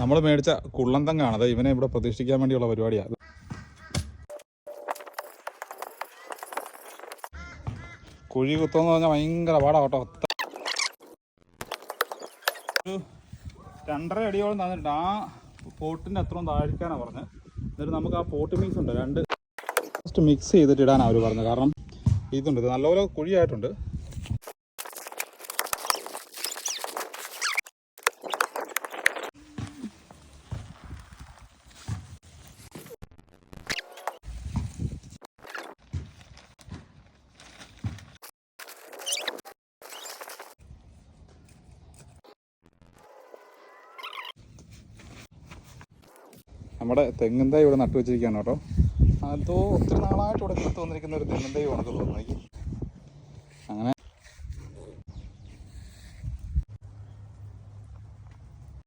നമ്മൾ മേടിച്ച കുള്ളന്തങ്ങാണ് അത് ഇവനെ ഇവിടെ പ്രതീക്ഷിക്കാൻ വേണ്ടിയുള്ള പരിപാടിയാണ് കുഴി കുത്തോന്ന് പറഞ്ഞാൽ ഭയങ്കര പാടാ കേട്ടോ. ഒരു രണ്ടര അടിയോളം തന്നിട്ട് ആ പോട്ടിന്റെ അത്രയും താഴ്ക്കാനാണ് പറഞ്ഞത്. എന്നിട്ട് നമുക്ക് ആ പോട്ട് മിക്സ് ഉണ്ട്. രണ്ട് ജസ്റ്റ് മിക്സ് ചെയ്തിട്ട് ഇടാനാണ് അവർ പറഞ്ഞത്. കാരണം ഇതുണ്ട്. ഇത് നല്ലപോലെ കുഴിയായിട്ടുണ്ട്. നമ്മുടെ തെങ്ങും തൈ ഇവിടെ നട്ടു വെച്ചിരിക്കുകയാണ് കേട്ടോ. അതോ ഒത്തിരി നാളായിട്ട് ഇവിടെ തോന്നിരിക്കുന്ന ഒരു തെങ്ങും തൈ ഉണക്ക് തോന്നുന്നു. അങ്ങനെ